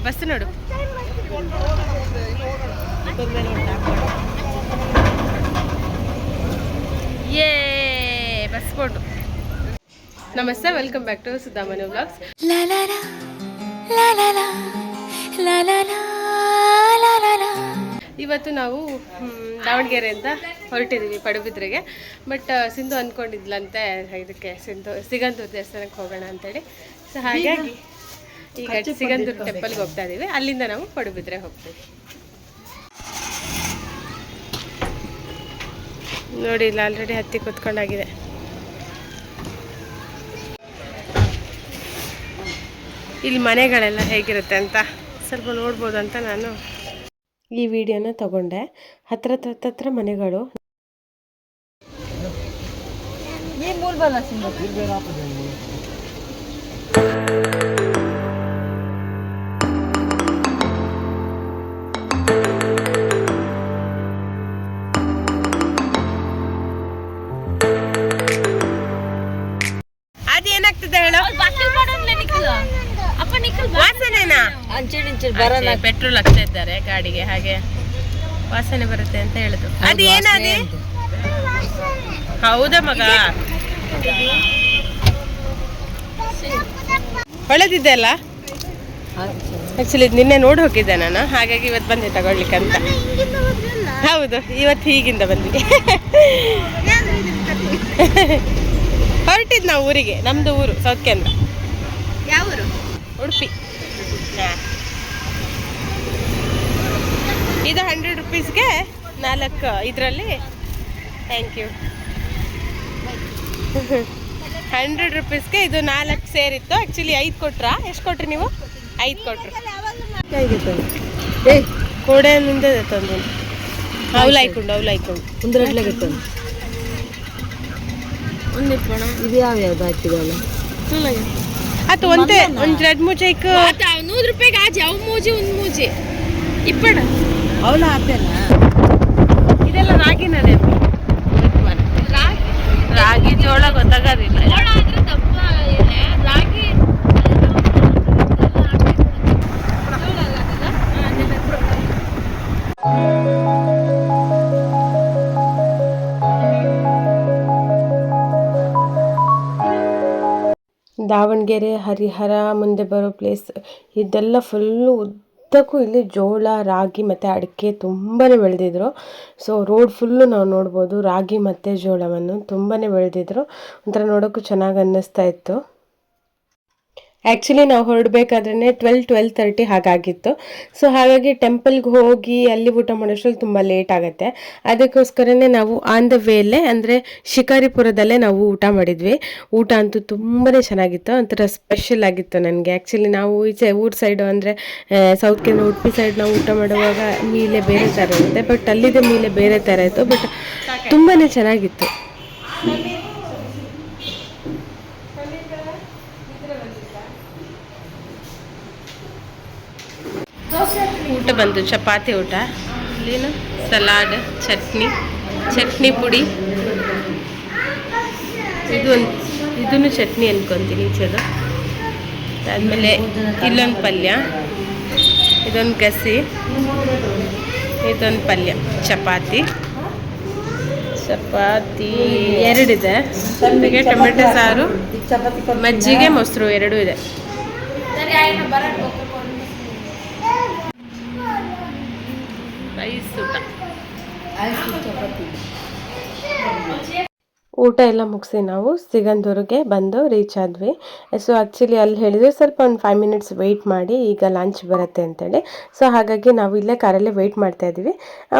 ನೋಡು ಬಸ್ ನೋಡು. ಏ ಬಸ್ ಫೋಟು ನಮಸ್ತೆ welcome back to Sudhamani blogs. ಇವತ್ತು ನಾವು ದಾವಣಗೆರೆ ದಾವಣಗೆರೆಯಿಂದ ಹೊರಟಿದ್ದೀವಿ ಪಡುಬಿದ್ರೆಗೆ. ಬಟ್ ಸಿಂಧು ಅಂದ್ಕೊಂಡಿದ್ಲಂತೆ ಇದಕ್ಕೆ ಸಿಂಧು ಸಿಗಂಧೂರು ದೇವಸ್ಥಾನಕ್ಕೆ ಹೋಗೋಣ ಅಂತೇಳಿ. ಸೊ ಹಾಗಾಗಿ ಈಗ ಸಿಗಂದೂರು ಟೆಂಪಲ್ಗೆ ಹೋಗ್ತಾ ಇದ್ದೀವಿ ಅಲ್ಲಿಂದ ನಾವು ಪಡುಬಿದ್ರೆ ಹೋಗ್ತೀವಿ. ನೋಡಿ ಇಲ್ಲಿ ಆಲ್ರೆಡಿ ಹತ್ತಿ ಕುತ್ಕೊಂಡಾಗಿದೆ. ಇಲ್ಲಿ ಮನೆಗಳೆಲ್ಲ ಹೇಗಿರುತ್ತೆ ಅಂತ ಸ್ವಲ್ಪ ನೋಡ್ಬೋದು ಅಂತ ನಾನು. ಈ ವಿಡಿಯೋನ ತಗೊಂಡೆ. ಹತ್ರ ಹತ್ರ ಮನೆಗಳು. ಪೆಟ್ರೋಲ್ ಹಾಕ್ತಾ ಇದ್ದಾರೆ ಗಾಡಿಗೆ ಹಾಗೆ ವಾಸನೆ ಬರುತ್ತೆ ಅಂತ ಹೇಳುದು. ಅದು ಏನದೆ ಹೌದಾ ಮಗ? ಒಳ್ಳೆದಿದೆ ಅಲ್ಲ? ಆಕ್ಚುಲಿ ನಿನ್ನೆ ನೋಡಿ ಹೋಗಿದ್ದೆ ನಾನು ಹಾಗಾಗಿ ಇವತ್ತು ಬಂದೆ ತಗೊಳ್ಲಿಕ್ಕೆ ಅಂತ. ಹೌದು ಇವತ್ತು ಹೀಗಿಂದ ಬಂದ್ವಿ. ಹೊರಟಿದ್ ನಾವು ಊರಿಗೆ ನಮ್ದು ಊರು ಸೌತ್ ಕೇಂದ್ರ. ಯಾವ ಊರು ಉಡುಪಿ. ಇದು ಹಂಡ್ರೆಡ್ ರುಪೀಸ್ಗೆ ನಾಲ್ಕು ಇದರಲ್ಲಿ. ಥ್ಯಾಂಕ್ ಯು ಹಂಡ್ರೆಡ್ ರುಪೀಸ್ಗೆ ಇದು ನಾಲ್ಕು ಸೇರಿತ್ತು. ಆ್ಯಕ್ಚುಲಿ ಐದು ಕೊಟ್ರಾ? ಎಷ್ಟು ಕೊಟ್ರಿ ನೀವು? ಐದು ಕೊಟ್ರು. ಮುಂದೆ ತಂದು. ಅವ್ಲು ಹಾಯ್ಕೊಂಡು ಅವ್ಲು ಹಾಯ್ಕೊಂಡು ಒಂದು ಇಟ್ಕೋಣ. ಇದು ಯಾವ ಯಾವ್ದು ಹಾಕಿದಲ್ಲ ಅದು ಒಂದೇ ಒಂದು ಎರಡು ಮೂಜೈಕ್ ನೂರು ರೂಪಾಯಿಗೆ ಆಜಿ ಅವು ಮೂಜಿ ಒಂದು ಮೂಜಿ. ಇಪ್ಪಣ ಅವಳ ಆತೇನ ಇದೆಲ್ಲ ರಾಗಿನದೇ ರಾಗಿ ಜೋಳ ಗೊತ್ತಾಗೋದಿಲ್ಲ. ದಾವಣಗೆರೆ, ಹರಿಹರ ಮುಂದೆ ಬರೋ ಪ್ಲೇಸ್ ಇದೆಲ್ಲ ಫುಲ್ಲು ಉದ್ದಕ್ಕೂ ಇಲ್ಲಿ ಜೋಳ, ರಾಗಿ ಮತ್ತು ಅಡಿಕೆ ತುಂಬಾ ಬೆಳೆದಿದ್ರು. ಸೊ ರೋಡ್ ಫುಲ್ಲು ನಾವು ನೋಡ್ಬೋದು ರಾಗಿ ಮತ್ತು ಜೋಳವನ್ನು ತುಂಬಾ ಬೆಳೆದಿದ್ರು. ಒಂಥರ ನೋಡೋಕ್ಕೂ ಚೆನ್ನಾಗಿ ಅನ್ನಿಸ್ತಾ ಇತ್ತು. ಆ್ಯಕ್ಚುಲಿ ನಾವು ಹೊರಡಬೇಕಾದ್ರೆ ಟ್ವೆಲ್ ಟ್ವೆಲ್ ತರ್ಟಿ ಹಾಗಾಗಿತ್ತು. ಸೊ ಹಾಗಾಗಿ ಟೆಂಪಲ್ಗೆ ಹೋಗಿ ಅಲ್ಲಿ ಊಟ ಮಾಡೋಷ್ಟ್ರಲ್ಲಿ ತುಂಬ ಲೇಟ್ ಆಗುತ್ತೆ. ಅದಕ್ಕೋಸ್ಕರನೇ ನಾವು ಆನ್ ದ ವೇಲೆ ಅಂದರೆ ಶಿಕಾರಿಪುರದಲ್ಲೇ ನಾವು ಊಟ ಮಾಡಿದ್ವಿ. ಊಟ ಅಂತೂ ತುಂಬಾ ಚೆನ್ನಾಗಿತ್ತು. ಒಂಥರ ಸ್ಪೆಷಲ್ ಆಗಿತ್ತು ನನಗೆ. ಆ್ಯಕ್ಚುಲಿ ನಾವು ಈಚೆ ಊರ್ ಸೈಡು ಅಂದರೆ ಸೌತ್ ಕೇರಳ ಉಡುಪಿ ಸೈಡ್ ನಾವು ಊಟ ಮಾಡುವಾಗ ಮೀಲೆ ಬೇರೆ ಥರ ಇರುತ್ತೆ. ಬಟ್ ಅಲ್ಲಿದೆ ಮೀಲೆ ಬೇರೆ ಥರ ಇತ್ತು. ಬಟ್ ತುಂಬಾ ಚೆನ್ನಾಗಿತ್ತು. ಊಟ ಬಂತು ಚಪಾತಿ ಊಟ. ಏನು ಸಲಾಡ್ ಚಟ್ನಿ. ಚಟ್ನಿ ಪುಡಿ. ಇದು ಒಂದು ಇದನ್ನು ಚಟ್ನಿ ಅನ್ಕೊಂತೀನಿ ಚಲೋ. ಅದಾದಮೇಲೆ ಇಲ್ಲೊಂದು ಪಲ್ಯ. ಇದೊಂದು ಗಸಿ. ಇದೊಂದು ಪಲ್ಯ. ಚಪಾತಿ. ಚಪಾತಿ ಎರಡಿದೆ. ಜೊತೆಗೆ ಟೊಮೆಟೊ ಸಾರು ಮಜ್ಜಿಗೆ ಮೊಸರು ಎರಡೂ ಇದೆ. ರೈಸ್ ಊಟ. ಊಟ ಎಲ್ಲ ಮುಗಿಸಿ ನಾವು ಸಿಗಂದೂರಿಗೆ ಬಂದು ರೀಚ್ ಆದ್ವಿ. ಸೊ ಆ್ಯಕ್ಚುಲಿ ಅಲ್ಲಿ ಹೇಳಿದ್ರು ಸ್ವಲ್ಪ ಒಂದು ಫೈವ್ ಮಿನಿಟ್ಸ್ ವೆಯ್ಟ್ ಮಾಡಿ ಈಗ ಲಂಚ್ ಬರುತ್ತೆ ಅಂತೇಳಿ. ಸೊ ಹಾಗಾಗಿ ನಾವು ಇಲ್ಲೇ ಕಾರಲ್ಲೇ ವೆಯ್ಟ್ ಮಾಡ್ತಾ ಇದ್ವಿ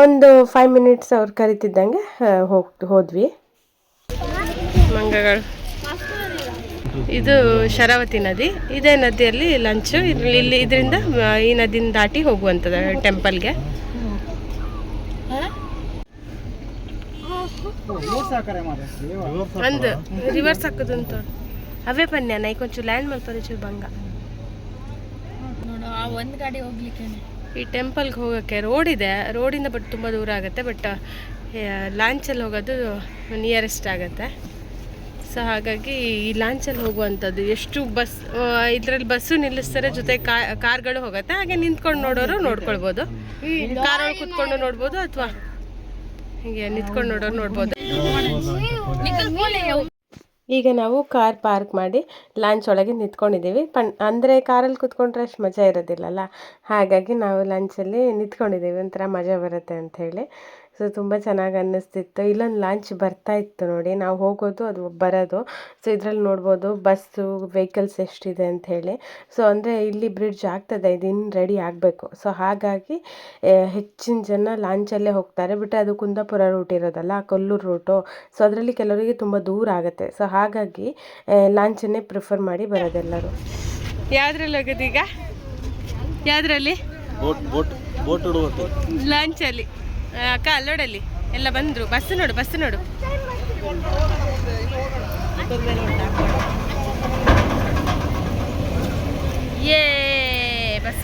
ಒಂದು ಫೈವ್ ಮಿನಿಟ್ಸ್ ಅವ್ರು ಕರಿತಿದ್ದಂಗೆ ಹೋಗ್ ಹೋದ್ವಿ. ಮಂಗಗಳು. ಇದು ಶರಾವತಿ ನದಿ. ಇದೇ ನದಿಯಲ್ಲಿ ಲಂಚು ಇಲ್ಲಿ ಇದರಿಂದ ಈ ನದಿನ ದಾಟಿ ಹೋಗುವಂಥದ್ದು ಟೆಂಪಲ್ಗೆ ಒಂದು ರಿವರ್ಸ್ ಹಾಕೋದು ಅಂತ ಅವೇ ಪನ್ಯ ನೈಕೊಂಚು ಲ್ಯಾಂಡ್ ಮಾಡ್ತಾರೆ ಚೂರು ಬಂಗ. ನೋಡು ಆ ಒಂದ್ ಗಾಡಿ ಹೋಗ್ಲಿಕ್ಕೆ ಈ ಟೆಂಪಲ್ಗೆ ಹೋಗೋಕ್ಕೆ ರೋಡ್ ಇದೆ ರೋಡಿಂದ ಬಟ್ ತುಂಬ ದೂರ ಆಗುತ್ತೆ ಬಟ್ ಲಾಂಚಲ್ಲಿ ಹೋಗೋದು ನಿಯರೆಸ್ಟ್ ಆಗುತ್ತೆ. ಸೊ ಹಾಗಾಗಿ ಈ ಲಾಂಚಲ್ಲಿ ಹೋಗುವಂಥದ್ದು ಎಷ್ಟು ಬಸ್ ಇದರಲ್ಲಿ ಬಸ್ಸು ನಿಲ್ಲಿಸ್ತಾರೆ ಜೊತೆ ಕಾರ್ಗಳು ಹೋಗುತ್ತೆ. ಹಾಗೆ ನಿಂತ್ಕೊಂಡು ನೋಡೋರು ನೋಡ್ಕೊಳ್ಬೋದು. ಕಾರಲ್ಲಿ ಕುತ್ಕೊಂಡು ನೋಡ್ಬೋದು ಅಥವಾ ಹೀಗೆ ನಿಂತ್ಕೊಂಡು ನೋಡೋರು ನೋಡ್ಬೋದು. ಈಗ ನಾವು ಕಾರ್ ಪಾರ್ಕ್ ಮಾಡಿ ಲಾಂಚ್ ಒಳಗೆ ನಿಂತ್ಕೊಂಡಿದ್ದೀವಿ. ಪನ್ ಅಂದರೆ ಕಾರಲ್ಲಿ ಕುತ್ಕೊಂಡ್ರೆ ಅಷ್ಟು ಮಜಾ ಇರೋದಿಲ್ಲಲ್ಲ? ಹಾಗಾಗಿ ನಾವು ಲಂಚಲ್ಲಿ ನಿಂತ್ಕೊಂಡಿದ್ದೀವಿ. ಒಂಥರ ಮಜಾ ಬರುತ್ತೆ ಅಂತ ಹೇಳಿ. ಸೊ ತುಂಬ ಚೆನ್ನಾಗಿ ಅನ್ನಿಸ್ತಿತ್ತು. ಇಲ್ಲೊಂದು ಲಾಂಚ್ ಬರ್ತಾ ಇತ್ತು ನೋಡಿ. ನಾವು ಹೋಗೋದು ಅದು ಬರೋದು. ಸೊ ಇದರಲ್ಲಿ ನೋಡ್ಬೋದು ಬಸ್ಸು ವೆಹಿಕಲ್ಸ್ ಎಷ್ಟಿದೆ ಅಂತ ಹೇಳಿ. ಸೊ ಅಂದರೆ ಇಲ್ಲಿ ಬ್ರಿಡ್ಜ್ ಆಗ್ತದೆ ಇದು ಇನ್ನು ರೆಡಿ ಆಗಬೇಕು. ಸೊ ಹಾಗಾಗಿ ಹೆಚ್ಚಿನ ಜನ ಲಾಂಚಲ್ಲೇ ಹೋಗ್ತಾರೆ. ಬಿಟ್ಟರೆ ಅದು ಕುಂದಾಪುರ ರೂಟ್ ಇರೋದಲ್ಲ ಕೊಲ್ಲೂರು ರೂಟು ಸೊ ಅದರಲ್ಲಿ ಕೆಲವರಿಗೆ ತುಂಬ ದೂರ ಆಗುತ್ತೆ. ಸೊ ಹಾಗಾಗಿ ಲಾಂಚನ್ನೇ ಪ್ರಿಫರ್ ಮಾಡಿ ಬರೋದೆಲ್ಲರೂ. ಯಾವ್ದ್ರಲ್ಲಿ ಹೋಗೋದೀಗ ಯಾವ್ದ್ರಲ್ಲಿ? ಬೋಟ್ ಹುಡುಗತ್ತೆ ಲಾಂಚಲ್ಲಿ ಅಕ್ಕ, ಅಲ್ಲೋಡಲ್ಲಿ. ಎಲ್ಲ ಬಂದರು. ಬಸ್ ನೋಡು ಬಸ್ ನೋಡು. ಏ, ಬಸ್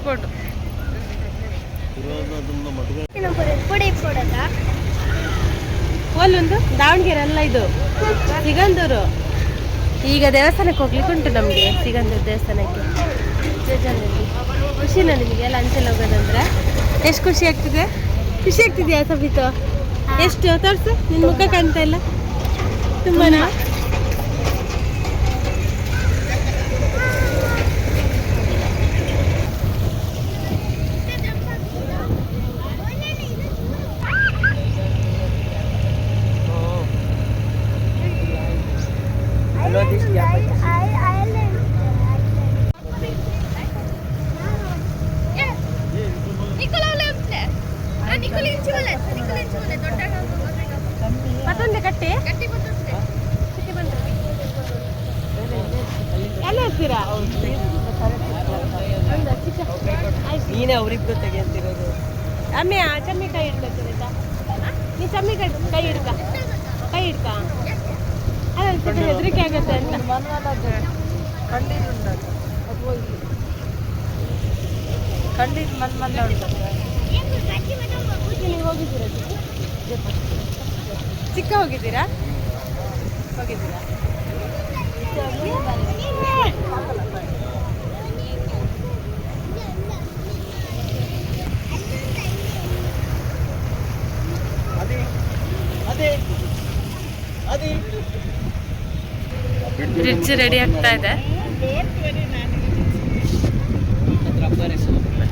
ಪುಡದ ಅಲ್ಲೊಂದು ದಾವಣಗೆರೆ ಅಲ್ಲ ಇದು. ಸಿಗಂದೂರು. ಈಗ ದೇವಸ್ಥಾನಕ್ಕೆ ಹೋಗ್ಲಿಕ್ಕೆ ಉಂಟು ನಮಗೆ, ಸಿಗಂದೂರು ದೇವಸ್ಥಾನಕ್ಕೆ. ಖುಷಿನಾ ನಿಮಗೆ? ಲಂಚಲ್ಲಿ ಹೋಗೋದಂದ್ರೆ? ಎಷ್ಟು ಖುಷಿ ಆಗ್ತಿದೆ? ಖುಷಿ ಆಗ್ತಿದೆಯಾ ಸಬಿತು ಎಷ್ಟು? ತೋರಿಸು. ನಿನ್ನ ಮುಖ ಕಾಣ್ತಾ ಇಲ್ಲ. ತುಂಬಾನಾ? ಮತ್ತೊಂದು ಕಟ್ಟಿ? ಎಲ್ಲ ಇರ್ತೀರಾ ನೀನೇ ಅವ್ರಿಬ್ರು ತೆಗೆಯಂತಿರೋದು. ಅಮ್ಮೆ ಆ ಚಮ್ಮಿ ಕೈ ಆಯ್ತಾ ನೀ ಚಮ್ಮಿ ಕೈ ಕೈ ಹಿಡ್ಕ. ಕೈ ಹಿಡ್ಕ. ಅಲ್ಲ ಸ್ವಲ್ಪ ಹೆದರಿಕೆ ಆಗುತ್ತೆ ಅಂತ. ಇಲ್ಲಿ ಕಣ್ಣೀರು ಮನ್ ಮನ್ನ ಉಂಟು. ಚಿಕ್ಕ? ಚಿಕ್ಕ ಹೋಗಿದ್ದೀರಾ? ಹೋಗಿದ್ದೀರಾ ಅದೇ ಅದೇ. ಬ್ರಿಡ್ಜ್ ರೆಡಿ ಆಗ್ತಾ ಇದೆ.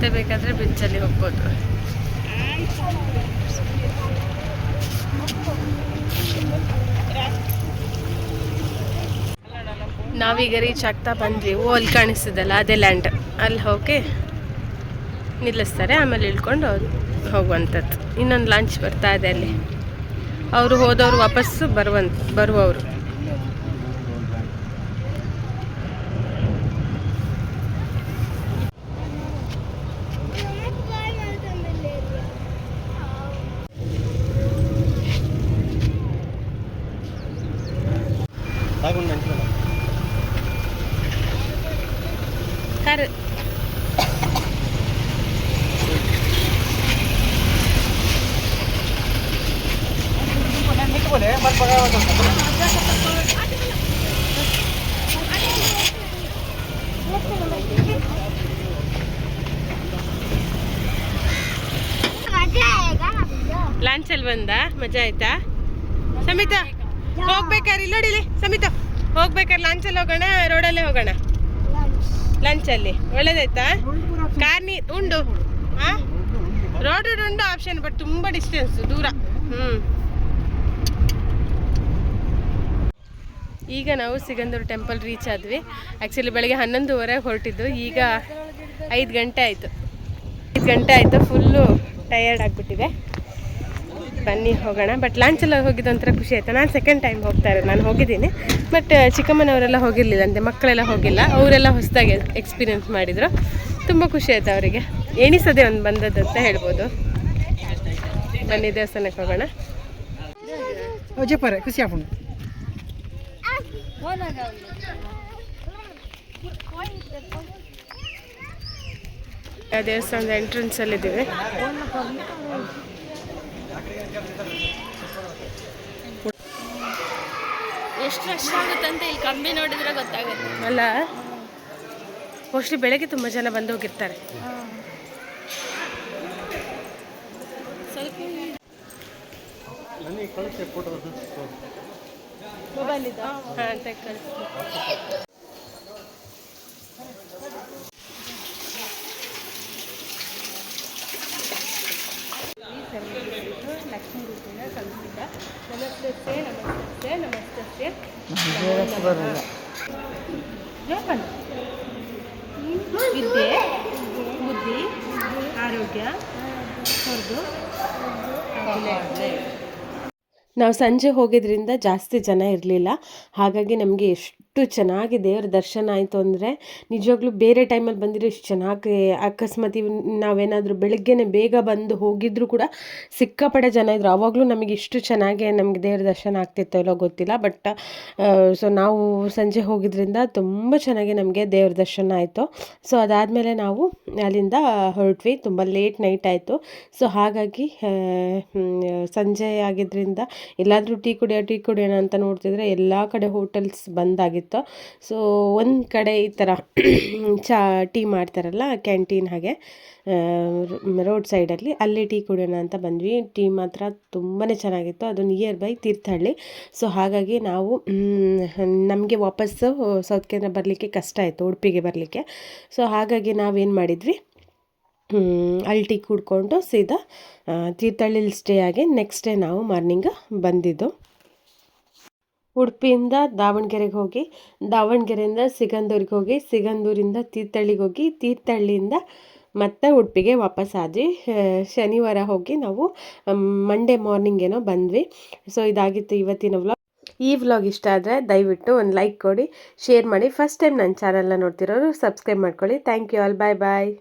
ಮತ್ತೆ ಬೇಕಾದ್ರೆ ಬಿಚ್ಚಲ್ಲಿ ಹೋಗ್ಬೋದು. ನಾವೀಗ ರೀಚ್ ಆಗ್ತಾ ಬಂದ್ವಿ. ಓ ಅಲ್ಲಿ ಕಾಣಿಸ್ತದಲ್ಲ, ಅದೇ ಲ್ಯಾಂಡ್ ಅಲ್ಲಿ ಹೋಗಿ ನಿಲ್ಲಿಸ್ತಾರೆ, ಆಮೇಲೆ ಇಳ್ಕೊಂಡು ಹೋಗುವಂಥದ್ದು. ಇನ್ನೊಂದು ಲಾಂಚ್ ಬರ್ತಾ ಇದೆ ಅಲ್ಲಿ. ಅವರು ಹೋದವರು ವಾಪಸ್ಸು ಬರುವಂತ ಬರುವವರು. ಸಾಕೊಂಡು ನೆನ್ಸ್ಕೊಳ್ಳ ಕಾರ್. ಲಾಂಚಲ್ಲಿ ಬಂದ? ಮಜಾ ಆಯ್ತಾ? ಸಮಿತ ಹೋಗ್ಬೇಕಾರೆ ಇಲ್ಲಿ ನೋಡಿಲಿ ಸಮಿತ. ಹೋಗ್ಬೇಕಾದ್ರೆ ಲಂಚಲ್ಲಿ ಹೋಗೋಣ ರೋಡಲ್ಲೇ ಹೋಗೋಣ? ಲಂಚಲ್ಲಿ ಒಳ್ಳೇದಾಯ್ತಾ? ಕಾರ್ ನೀ ಉಂಡು. ಹಾ ರೋಡ್ ಉಂಡು ಆಪ್ಷನ್ ಬಟ್ ತುಂಬ ಡಿಸ್ಟೆನ್ಸ್ ದೂರ. ಹ್ಞೂ ಈಗ ನಾವು ಸಿಗಂದೂರು ಟೆಂಪಲ್ ರೀಚ್ ಆದ್ವಿ. ಆ್ಯಕ್ಚುಲಿ ಬೆಳಗ್ಗೆ ಹನ್ನೊಂದುವರೆಗೆ ಹೊರಟಿದ್ದು. ಈಗ ಐದು ಗಂಟೆ ಆಯಿತು. ಐದು ಗಂಟೆ ಆಯಿತು ಫುಲ್ಲು ಟಯರ್ಡ್ ಆಗಿಬಿಟ್ಟಿದೆ. ಬನ್ನಿ ಹೋಗೋಣ. ಬಟ್ ಲಾಂಚೆಲ್ಲ ಹೋಗಿದ್ದು ಒಂಥರ ಖುಷಿ ಆಯಿತು. ನಾನು ಸೆಕೆಂಡ್ ಟೈಮ್ ಹೋಗ್ತಾ ಇರೋದು. ನಾನು ಹೋಗಿದ್ದೀನಿ. ಬಟ್ ಚಿಕ್ಕಮ್ಮನವರೆಲ್ಲ ಹೋಗಿರಲಿಲ್ಲ ಅಂತೆ. ಮಕ್ಕಳೆಲ್ಲ ಹೋಗಿಲ್ಲ. ಅವರೆಲ್ಲ ಹೊಸದಾಗಿ ಎಕ್ಸ್ಪೀರಿಯೆನ್ಸ್ ಮಾಡಿದರು. ತುಂಬ ಖುಷಿ ಆಯಿತು ಅವರಿಗೆ. ಎಣಿಸದೆ ಒಂದು ಬಂದದ್ದು ಅಂತ ಹೇಳ್ಬೋದು. ಬನ್ನಿ ದೇವಸ್ಥಾನಕ್ಕೆ ಹೋಗೋಣ. ಖುಷಿ ಆಗೋಣ ದೇವಸ್ಥಾನದ ಎಂಟ್ರೆನ್ಸಲ್ಲಿದ್ದೀವಿ ಎಷ್ಟು ರಶ್ ಆಗುತ್ತೆ ಅಂತ ಇಲ್ಲಿ ಕಮ್ಮಿ ನೋಡಿದ್ರೆ ಗೊತ್ತಾಗುತ್ತೆ. ಅಲ್ಲ ಮೋಸ್ಟ್ಲಿ ಬೆಳಗ್ಗೆ ತುಂಬ ಜನ ಬಂದು ಹೋಗಿರ್ತಾರೆ. ಮೊಬೈಲ್ ಇದ್ದ ಹಾಂ ನಮಸ್ತೆ ನಮಸ್ತೆ ನಮಸ್ತೆ ವಿದ್ಯೆ ಬುದ್ಧಿ ಆರೋಗ್ಯ ಹೊರದು ನಾವು ಸಂಜೆ ಹೋಗಿದ್ರಿಂದ ಜಾಸ್ತಿ ಜನ ಇರಲಿಲ್ಲ. ಹಾಗಾಗಿ ನಮಗೆ ಎಷ್ಟು ಚೆನ್ನಾಗಿ ದೇವ್ರ ದರ್ಶನ ಆಯಿತು ಅಂದರೆ ನಿಜವಾಗ್ಲೂ ಬೇರೆ ಟೈಮಲ್ಲಿ ಬಂದಿರೋ ಇಷ್ಟು ಚೆನ್ನಾಗಿ ಅಕಸ್ಮಾತ್ ನಾವೇನಾದರೂ ಬೆಳಗ್ಗೆನೇ ಬೇಗ ಬಂದು ಹೋಗಿದ್ರು ಕೂಡ ಸಿಕ್ಕಾಪಟ್ಟೆ ಜನ ಇದ್ರು. ಆವಾಗಲೂ ನಮಗೆ ಇಷ್ಟು ಚೆನ್ನಾಗಿ ನಮಗೆ ದೇವ್ರ ದರ್ಶನ ಆಗ್ತಿತ್ತೋ ಇಲ್ಲೋ ಗೊತ್ತಿಲ್ಲ. ಬಟ್ ಸೊ ನಾವು ಸಂಜೆ ಹೋಗಿದ್ರಿಂದ ತುಂಬ ಚೆನ್ನಾಗಿ ನಮಗೆ ದೇವ್ರ ದರ್ಶನ ಆಯಿತು. ಸೊ ಅದಾದಮೇಲೆ ನಾವು ಅಲ್ಲಿಂದ ಹೊರಟ್ವಿ. ತುಂಬ ಲೇಟ್ ನೈಟ್ ಆಯಿತು. ಸೊ ಹಾಗಾಗಿ ಸಂಜೆ ಆಗಿದ್ದರಿಂದ ಎಲ್ಲಾದರೂ ಟೀ ಕುಡಿಯೋ, ಟೀ ಕುಡಿಯೋಣ ಅಂತ ನೋಡ್ತಿದ್ರೆ ಎಲ್ಲ ಕಡೆ ಹೋಟೆಲ್ಸ್ ಬಂದಾಗಿತ್ತು ಸೊ ಒಂದು ಕಡೆ ಈ ಥರ ಚಾ, ಟೀ ಮಾಡ್ತಾರಲ್ಲ ಕ್ಯಾಂಟೀನ್ ಹಾಗೆ ರೋಡ್ ಸೈಡಲ್ಲಿ ಅಲ್ಲಿ ಟೀ ಕುಡಿಯೋಣ ಅಂತ ಬಂದ್ವಿ. ಟೀ ಮಾತ್ರ ತುಂಬಾ ಚೆನ್ನಾಗಿತ್ತು. ಅದು ನಿಯರ್ ಬೈ ತೀರ್ಥಹಳ್ಳಿ. ಸೊ ಹಾಗಾಗಿ ನಾವು ನಮಗೆ ವಾಪಸ್ಸು ಸೌತ್ ಕೇಂದ್ರ ಬರಲಿಕ್ಕೆ ಕಷ್ಟ ಆಯಿತು, ಉಡುಪಿಗೆ ಬರಲಿಕ್ಕೆ. ಸೊ ಹಾಗಾಗಿ ನಾವೇನು ಮಾಡಿದ್ವಿ? ಅಲ್ಲಿ ಟೀ ಕುಡ್ಕೊಂಡು ಸೀದಾ ತೀರ್ಥಹಳ್ಳಿಲಿ ಸ್ಟೇ ಆಗಿ ನೆಕ್ಸ್ಟ್ ಡೇ ನಾವು ಮಾರ್ನಿಂಗ್ ಬಂದಿದ್ದು. ಉಡುಪಿಯಿಂದ ದಾವಣಗೆರೆಗೆ ಹೋಗಿ, ದಾವಣಗೆರೆಯಿಂದ ಸಿಗಂದೂರಿಗೆ ಹೋಗಿ, ಸಿಗಂದೂರಿಂದ ತೀರ್ಥಳ್ಳಿಗೆ ಹೋಗಿ, ತೀರ್ಥಹಳ್ಳಿಯಿಂದ ಮತ್ತೆ ಉಡುಪಿಗೆ ವಾಪಸ್ ಆದ್ವಿ. ಶನಿವಾರ ಹೋಗಿ ನಾವು ಮಂಡೇ ಮಾರ್ನಿಂಗ್ ಏನೋ ಬಂದ್ವಿ. ಸೊ ಇದಾಗಿತ್ತು ಇವತ್ತಿನ ವ್ಲಾಗ್ ಈ ವ್ಲಾಗ್ ಇಷ್ಟ ಆದರೆ ದಯವಿಟ್ಟು ಒಂದು ಲೈಕ್ ಕೊಡಿ ಶೇರ್ ಮಾಡಿ. ಫಸ್ಟ್ ಟೈಮ್ ನನ್ನ ಚಾನಲ್ನ ನೋಡ್ತಿರೋರು ಸಬ್ಸ್ಕ್ರೈಬ್ ಮಾಡ್ಕೊಳ್ಳಿ. Thank you all bye bye